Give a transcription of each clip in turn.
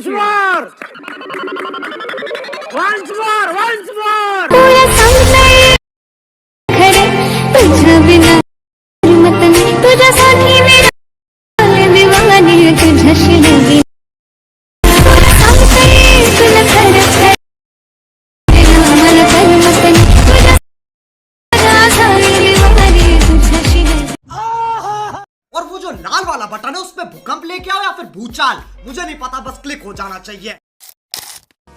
What's wrong? भूचाल। मुझे नहीं पता बस क्लिक हो जाना चाहिए।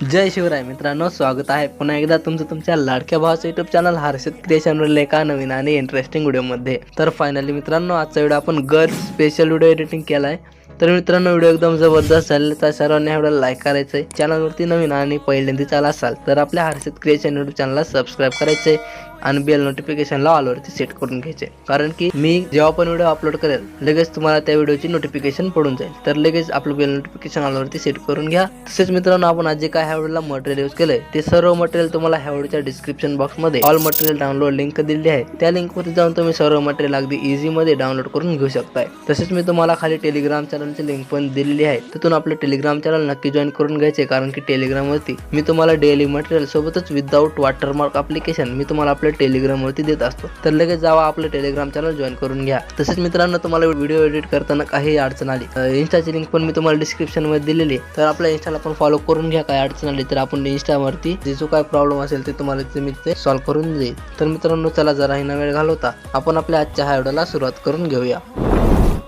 जय शिवराय मित्रांनो स्वागत आहे पुन्हा एकदा तुमचं तुमच्या लाडक्या भावाचं युट्यूब चॅनल हर्षद क्रिएशनवर एका नवीन आणि इंटरेस्टिंग व्हिडिओमध्ये तर फायनली मित्रांनो आजचा व्हिडिओ आपण गर्ल्स स्पेशल व्हिडिओ एडिटिंग केला आहे तर मित्रांनो व्हिडिओ एकदम जबरदस्त झालेला तर सर्वांनी हा व्हिडिओ लाईक करायचं आहे चॅनलवरती नवीन आणि पहिल्यांदा चाल असाल तर आपल्या हर्षद क्रिएशन युट्यूब चॅनलला सबस्क्राईब करायचं आहे आणि बेल नोटिफिकेशनला ऑलवरती सेट करून घ्यायचे. कारण की मी जेव्हा पण व्हिडिओ अपलोड करेल लगेच तुम्हाला त्या व्हिडिओची नोटिफिकेशन पडून जाईल. तर लगेच आपलं बेल नोटिफिकेशन ऑलवरती सेट करून घ्या. तसेच मित्रांनो आपण आज जे काय ह्या व्हिडिओला मटेरियल यूज केलंय ते सर्व मटेरियल तुम्हाला ह्या व्हिडिओच्या डिस्क्रिप्शन बॉक्समध्ये ऑल मटेरियल डाउनलोड लिंक दिलेली आहे. त्या लिंकवरती जाऊन तुम्ही सर्व मटेरियल अगदी इझी मध्ये डाउनलोड करून घेऊ शकताय. तसेच मी तुम्हाला खाली टेलिग्राम चॅनलची लिंक पण दिलेली आहे. तिथून आपलं टेलिग्राम चॅनल नक्की जॉईन करून घ्यायचे. कारण की टेलिग्राम वरती मी तुम्हाला डेली मटेरियल सोबतच विदाऊट वॉटरमार्क अप्लिकेशन मी तुम्हाला आपल्या तुम्हाला टेलिग्रामवरती देत असतो. तर लगेच जावा आपलं टेलिग्राम चॅनल जॉईन करून घ्या. तसेच मित्रांनो तुम्हाला व्हिडिओ एडिट करताना काही अडचण आली इंस्टाची इन्स्टाची लिंक पण मी तुम्हाला डिस्क्रिप्शनमध्ये दिलेली आहे. तर आपल्या इन्स्टाला पण फॉलो करून घ्या काय अडचण आली तर आपण इंस्टावरती जे जो काय प्रॉब्लेम असेल ते तुम्हाला ते मी ते सॉल्व्ह करून देईल. तर मित्रांनो चला जरा ही वेळ घालवता. आपण आपल्या आजच्या ह्या व्हिडिओला सुरुवात करून घेऊया.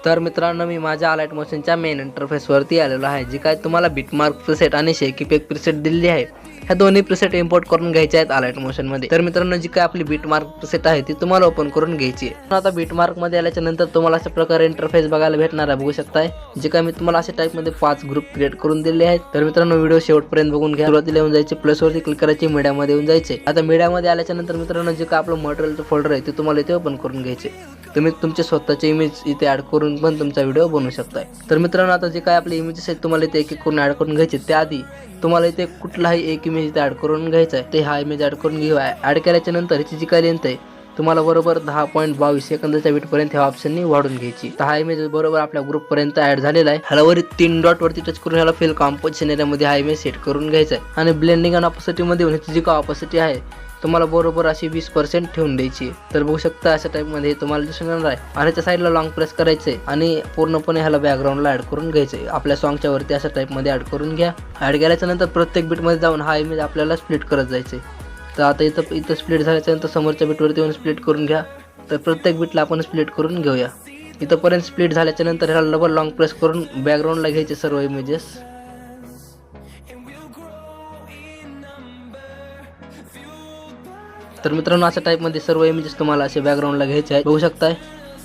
तर मित्रांनो मी माझ्या अलाइट मोशनच्या मेन इंटरफेसवरती आलेलो आहे जी काय तुम्हाला बिटमार्क प्रिसेट आणि शेकी पेक प्रिसेट दिलेली आहे. ह्या दोन्ही प्रिसेट इम्पोर्ट करून घ्यायचे आहेत अलाइट मोशनमध्ये तर मित्रांनो जी काय आपली बिटमार्क प्रिसेट आहे ती तुम्हाला ओपन करून घ्यायची आहे. आता बीटमार्कमध्ये आल्याच्यानंतर तुम्हाला अशा प्रकारे इंटरफेस बघायला भेटणार आहे बघू शकताय. जे काय मी तुम्हाला अशा टाईपमध्ये पाच ग्रुप क्रिएट करून दिले आहेत. तर मित्रांनो व्हिडिओ शेवटपर्यंत बघून घ्या. सुरुवातीला येऊन जायचे प्लसवरती क्लिक करायची मीडियामध्ये येऊन जायचे. आता मीडियामध्ये आल्याच्यानंतर मित्रांनो जे काय आपलं मटेरियलचं फोल्डर आहे ते तुम्हाला इथे ओपन करून घ्यायचे. तुम्ही तुमचे स्वतःचे इमेज इथे ऍड करून पण तुमचा व्हिडिओ बनवू शकताय. तर मित्रांनो आता जे काय आपले इमेजेस आहेत तुम्हाला इथे एक एक करून ऍड करून घ्यायचे त्याआधी तुम्हाला इथे कुठलाही एक इमेज इथे ऍड करून घ्यायचा आहे. ते हा इमेज ऍड करून घेऊ. ऍड केल्याच्यानंतर ह्याची जी काय लेंथ आहे तुम्हाला बरोबर दहा पॉईंट बावीस सेकंदाच्या पर्यंत ह्या ऑप्शननी वाढून घ्यायची. तर हा इमेज बरोबर आपल्या ग्रुपपर्यंत ॲड ऍड झालेला आहे. ह्याला वरी तीन डॉट वरती टच करून ह्याला फिल कॉम्पोजिशन एरियामध्ये हा इमेज सेट करून घ्यायचा आहे. आणि ब्लेंडिंग आणि ऑपॉसिटीमध्ये ह्याची जी का ऑपॉसिटी आहे तुम्हाला बरोबर अशी वीस पर्सेंट ठेवून द्यायची. तर बघू शकता अशा टाईपमध्ये तुम्हाला दिसून येणार आहे. आणि त्या साईडला लॉंग प्रेस करायचंय. आणि पूर्णपणे ह्याला बॅकग्राऊंडला ऍड करून घ्यायचंय. आपल्या सॉंगच्या वरती अशा टाईपमध्ये ॲड ऍड करून घ्या. ऍड केल्याच्यानंतर प्रत्येक बीटमध्ये जाऊन हा इमेज आपल्याला स्प्लिट करत जायचंय. तर आता इथं इथं स्प्लिट झाल्याच्यानंतर समोरच्या बीटवरती येऊन स्प्लिट करून घ्या. तर प्रत्येक बीटला आपण स्प्लिट करून घेऊया. इथंपर्यंत स्प्लिट झाल्याच्यानंतर ह्याला डबल लॉंग प्रेस करून बॅकग्राऊंडला घ्यायचे सर्व इमेजेस तर मित्रांनो अशा टाईपमध्ये सर्व इमेजेस तुम्हाला असे बॅकग्राऊंडला घ्यायचे आहे बघू शकताय?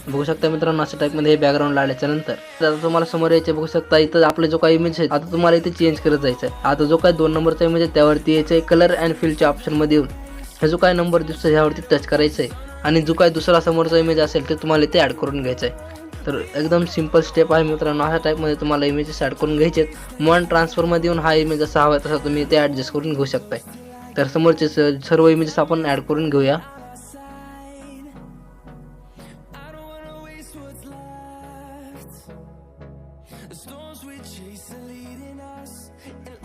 बघू शकता मित्रांनो अशा टाईपमध्ये हे बॅकग्राऊंडला आल्याच्यानंतर. आता तुम्हाला समोर यायचे बघू शकता इथं आपले जो काही इमेज आहे आता तुम्हाला इथे चेंज करत जायचं आहे आता जो काही दोन नंबरचा इमेज आहे त्यावरती यायचं आहे कलर अँड फिलच्या ऑप्शनमध्ये येऊन. हा जो काय नंबर दिसतो ह्यावरती टच करायचं आहे आणि जो काय दुसरा समोरचा इमेज असेल ते तुम्हाला इथे ॲड करून घ्यायचं आहे तर एकदम सिंपल स्टेप आहे मित्रांनो अशा टाईपमध्ये तुम्हाला इमेजेस ॲड करून घ्यायचे आहेत मन ट्रान्सफरमध्ये येऊन हा इमेज असा हवा तसा तुम्ही इथे ॲडजस्ट करून घेऊ शकताय. तर समोरचे स- सर्व इमेजेस आपण ऍड करून घेऊया.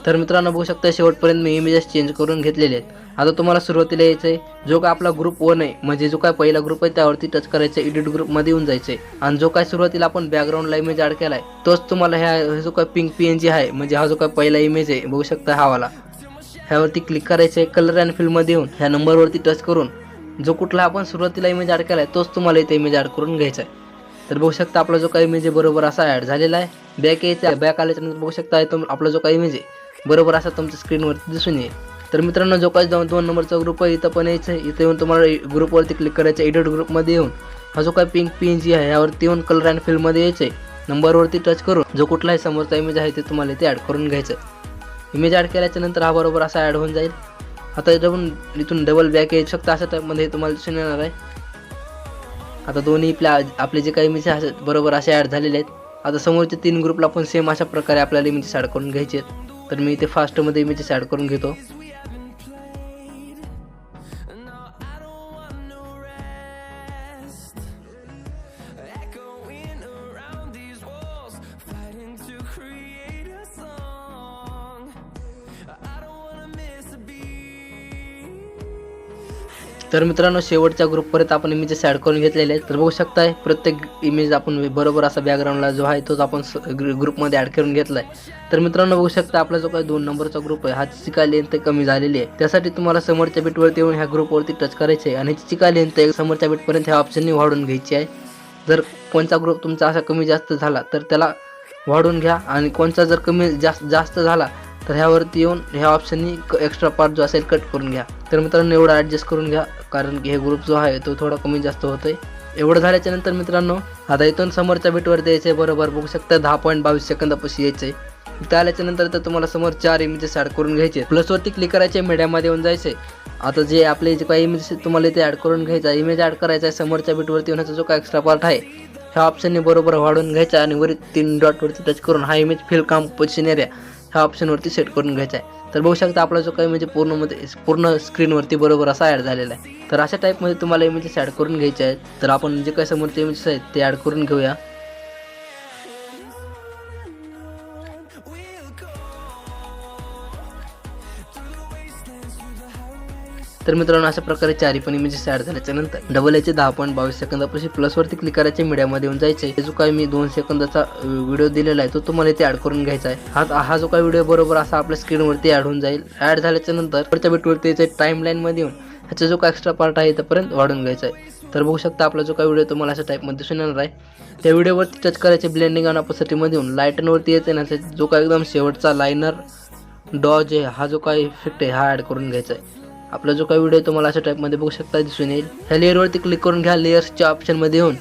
तर मित्रांनो बघू शकता शेवटपर्यंत मी इमेजेस चेंज करून घेतलेले आहेत. आता तुम्हाला सुरुवातीला यायचं आहे जो काय आपला ग्रुप वन आहे म्हणजे जो काय पहिला ग्रुप आहे त्यावरती टच करायचं एडिट ग्रुपमध्ये येऊन जायचं आहे आणि जो काय सुरुवातीला आपण बॅकग्राऊंडला इमेज ॲड केला आहे तोच तुम्हाला ह्या ह्या जो काय पिंक पी एन जी आहे म्हणजे हा जो काय पहिला इमेज आहे बघू शकता हा वाला. ह्यावरती क्लिक करायचं आहे कलर अँड फील्डमध्ये येऊन ह्या नंबरवरती टच करून जो कुठला आपण सुरुवातीला इमेज ॲड केला आहे तोच तुम्हाला इथे इमेज ॲड करून घ्यायचा आहे. तर बघू शकता आपला जो काही इमेज आहे बरोबर असा ॲड झालेला आहे. बॅक यायचा आहे बॅक आल्याच्यानंतर बघू शकता इथं आपला जो काही इमेज आहे बरोबर असा तुमच्या स्क्रीनवरती दिसून येईल. तर मित्रांनो जो काही जाऊन दोन नंबरचा ग्रुप आहे इथं पण यायचं आहे इथं येऊन तुम्हाला ग्रुपवरती क्लिक करायचं एडिट ग्रुपमध्ये येऊन. हा जो काही पिंक पी जी आहे यावरती येऊन कलर अँड फील्डमध्ये यायचं आहे नंबरवरती टच करून जो कुठलाही समोरचा इमेज आहे ते तुम्हाला इथे ॲड करून घ्यायचं इमेज ॲड केल्याच्यानंतर हा बरोबर असा ॲड होऊन जाईल. आता इथून इथून डबल बॅक येऊ शकता अशा टाईपमध्ये तुम्हाला दिसून येणार आहे. आता दोन्ही आपल्या आपले जे काही इमेज असतात बरोबर असे ॲड झालेले आहेत. आता समोरच्या तीन ग्रुपला पण सेम अशा प्रकारे आपल्याला इमेजेस ॲड करून घ्यायचे आहेत. तर मी इथे फास्टमध्ये इमेजेस ॲड करून घेतो. तर मित्रांनो शेवटच्या ग्रुपपर्यंत आपण इमेजेस ॲड करून घेतलेले आहेत. तर बघू शकताय प्रत्येक इमेज आपण बरोबर असा बॅकग्राऊंडला जो आहे तोच आपण स- ग्रुपमध्ये ॲड करून घेतला आहे तर मित्रांनो बघू शकता आपला जो काही दोन नंबरचा ग्रुप आहे हा चिका लेंथ कमी झालेली आहे. त्यासाठी तुम्हाला समोरच्या बीटवरती येऊन ह्या ग्रुपवरती टच करायचे आहे आणि चिका लेंथ समोरच्या बीटपर्यंत ह्या ऑप्शननी वाढून घ्यायची आहे. जर कोणता ग्रुप तुमचा असा कमी जास्त झाला तर त्याला वाढून घ्या आणि कोणता जर कमी जास्त जास्त झाला तर ह्यावरती येऊन ह्या ऑप्शननी एक्स्ट्रा पार्ट जो असेल कट करून घ्या. तर मित्रांनो एवढा ॲडजस्ट करून घ्या कारण की हे ग्रुप जो आहे तो थोडा कमी जास्त होतो आहे एवढं झाल्याच्यानंतर मित्रांनो आता इथून समोरच्या बीटवर द्यायचं आहे बरोबर बघू शकता दहा पॉईंट बावीस सेकंदापाशी यायचं आहे इथं आल्याच्यानंतर तर तुम्हाला समोर चार इमेजेस ॲड करून घ्यायचे. प्लसवरती क्लिक करायचे मीडियामध्ये येऊन जायचे आता जे आपले जे काही इमेजेस तुम्हाला इथे ॲड करून घ्यायचा. इमेज ॲड करायचा आहे समोरच्या बीटवरती येण्याचा जो काय एक्स्ट्रा पार्ट आहे ह्या ऑप्शनने बरोबर वाढवून घ्यायचा आणि वरी तीन डॉटवरती टच करून हा इमेज फिल काम पोझिशन एरिया ह्या ऑप्शनवरती सेट करून घ्यायचा आहे. तर बघू शकता आपला जो काही म्हणजे पूर्णमध्ये पूर्ण म्हणजे स्क्रीनवरती बरोबर असा ॲड झालेला आहे. तर अशा टाईपमध्ये तुम्हाला इमेजेस ॲड करून घ्यायचे आहेत. तर आपण जे काही समोरचे इमेजेस आहेत ते ॲड करून घेऊया. तर मित्रांनो अशा प्रकारे चारी पण इमेजेस ॲड झाल्याच्यानंतर डबल याचे दहा पॉईंट बावीस सेकंदापाशी प्लसवरती क्लिक करायचे मीडियामध्ये येऊन जायचे. जो काही मी दोन सेकंदाचा व्हिडिओ दिलेला आहे तो तुम्हाला इथे ॲड करून घ्यायचा आहे. हा हा जो काय व्हिडिओ बरोबर असा आपल्या स्क्रीनवरती ॲड होऊन जाईल. ॲड झाल्याच्यानंतर पुढच्या बिटवरती याचे टाईम लाईनमध्ये येऊन ह्याचा जो काय एक्स्ट्रा पार्ट आहे इथपर्यंत वाढून घ्यायचा आहे. तर बघू शकता आपला जो काही व्हिडिओ तुम्हाला अशा टाईपमध्ये दिसून येणार आहे. त्या व्हिडिओवरती टच करायचे ब्लेंडिंग आणि ऑपोसिटीमध्ये येऊन लाईटनवरती येते ना जो काय एकदम शेवटचा लायनर डॉज आहे हा जो काय इफेक्ट आहे हा ॲड करून घ्यायचा आहे. आपला जो काही व्हिडिओ तुम्हाला अशा टाईपमध्ये बघू शकता दिसून येईल. ह्या लेअरवरती क्लिक करून घ्या लेअर्सच्या ऑप्शनमध्ये येऊन.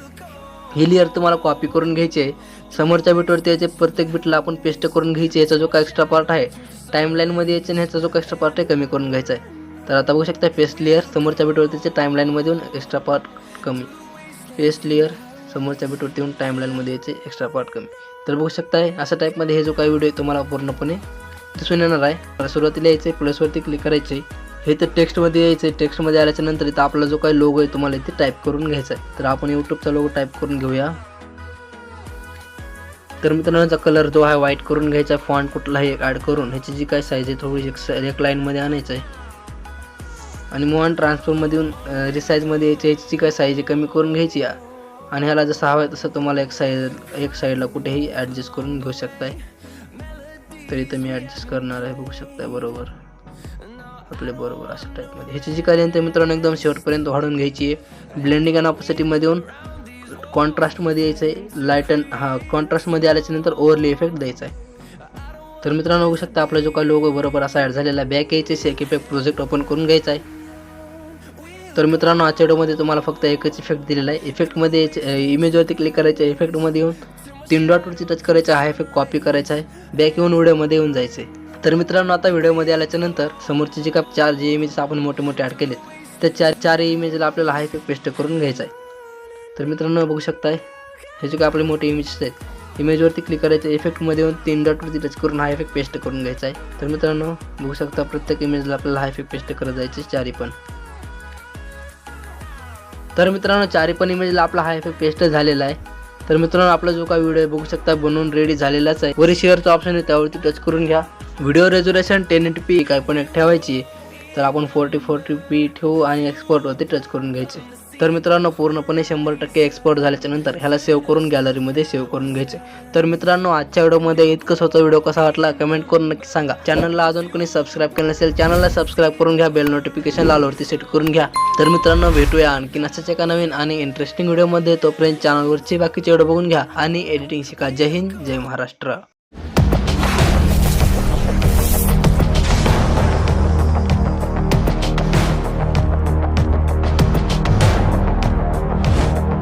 ही लेअर तुम्हाला कॉपी करून घ्यायची आहे. समोरच्या बीटवरती याचे प्रत्येक बीटला आपण पेस्ट करून घ्यायची याचा जो काय एक्स्ट्रा पार्ट आहे टाईमलाईनमध्ये यायचे आणि ह्याचा जो एक्स्ट्रा पार्ट आहे कमी करून घ्यायचा आहे. तर आता बघू शकता पेस्ट लेअर समोरच्या बीटवरती याचे टाईमलाईनमध्ये येऊन एक्स्ट्रा पार्ट कमी. पेस्ट लेअर समोरच्या बीटवरती येऊन टाईमलाईनमध्ये याचे एक्स्ट्रा पार्ट कमी. तर बघू शकताय अशा टाईपमध्ये हे जो काही व्हिडिओ तुम्हाला पूर्णपणे दिसून येणार आहे. मला सुरुवातीला यायचं आहे प्लसवरती क्लिक करायचं आहे हे तर टेक्स्टमध्ये यायचं आहे टेक्स्टमध्ये आल्याच्यानंतर इथं आपला जो काही लोगो आहे तुम्हाला इथे टाईप करून घ्यायचा आहे तर आपण यूट्यूबचा लोगो टाईप करून घेऊया. तर मित्रांनो कलर जो आहे व्हाईट करून घ्यायचा आहे फॉन्ट कुठलाही एक ॲड करून ह्याची जी काय साईज आहे थोडी एक एक लाईनमध्ये आणायचं आहे आणि मोहन ट्रान्सफरमध्ये येऊन रिसाईजमध्ये यायची ह्याची जी काय साईज आहे कमी करून घ्यायची आणि ह्याला जसं हवं आहे तसं तुम्हाला एक साईज एक साईडला कुठेही ॲडजस्ट करून घेऊ शकताय. तर इथं मी ॲडजस्ट करणार आहे बघू शकताय बरोबर. आपले बरोबर अशा टाईपमध्ये ह्याची जी काय लेंथ आहे मित्रांनो एकदम शेवटपर्यंत वाढून घ्यायची आहे. ब्लेंडिंग अँड ऑपोसिटीमध्ये येऊन कॉन्ट्रास्टमध्ये यायचं आहे लाइट अँड हा कॉन्ट्रास्टमध्ये आल्याच्यानंतर ओव्हरली इफेक्ट द्यायचा आहे तर मित्रांनो बघू शकता आपला जो काय लोगो बरोबर असा ॲड झालेला आहे. बॅक यायचे शेक इफेक्ट प्रोजेक्ट ओपन करून घ्यायचा आहे तर मित्रांनो आजच्या व्हिडिओमध्ये तुम्हाला फक्त एकच इफेक्ट दिलेला आहे. इफेक्टमध्ये इमेजवरती क्लिक करायचं आहे इफेक्टमध्ये येऊन तीन डॉटवरती टच करायचं हा इफेक्ट कॉपी करायचा आहे बॅक येऊन व्हिडिओमध्ये येऊन जायचं आहे तर मित्रांनो आता व्हिडिओमध्ये आल्याच्यानंतर समोरचे जे का चार जे इमेजेस आपण मोठे मोठे ॲड केलेत त्या चार चार इमेजला आपल्याला हा इफेक्ट पेस्ट करून घ्यायचा आहे. तर मित्रांनो बघू शकताय हे जे काय आपले मोठे इमेजेस आहेत इमेजवरती क्लिक करायचं इफेक्टमध्ये येऊन तीन डॉटवरती टच करून हा इफेक्ट पेस्ट करून घ्यायचा आहे. तर मित्रांनो बघू शकता प्रत्येक इमेजला आपल्याला हा इफेक्ट पेस्ट करत जायचे चारी पण. तर मित्रांनो चारी पण इमेजला आपला हा इफेक्ट पेस्ट झालेला आहे. तर मित्रांनो आपला जो काही व्हिडिओ बघू शकता बनवून रेडी झालेलाच आहे. वरी शेअरचा ऑप्शन आहे त्यावरती टच करून घ्या. Video resolution ten eight P काय पण एक ठेवायची. तर आपण फोर्टी फोर्टी पी ठेवू आणि एक्सपोर्टवरती टच करून घ्यायचे. तर मित्रांनो पूर्णपणे शंभर टक्के एक्सपोर्ट झाल्याच्यानंतर ह्याला सेव्ह करून गॅलरीमध्ये सेव्ह करून घ्यायचे. तर मित्रांनो आजच्या व्हिडिओमध्ये इतकंच होतं. व्हिडिओ कसा वाटला कमेंट करून नक्की सांगा. चॅनलला अजून कोणी सबस्क्राईब केलं नसेल चॅनलला सबस्क्राईब करून घ्या. बेल नोटिफिकेशन लालवरती सेट करून घ्या. तर मित्रांनो भेटूया आणखीन अशाच एका नवीन आणि इंटरेस्टिंग व्हिडिओमध्ये तोपर्यंत चॅनलवरचे बाकीचे व्हिडिओ बघून घ्या आणि एडिटिंग शिका. जय हिंद जय महाराष्ट्र.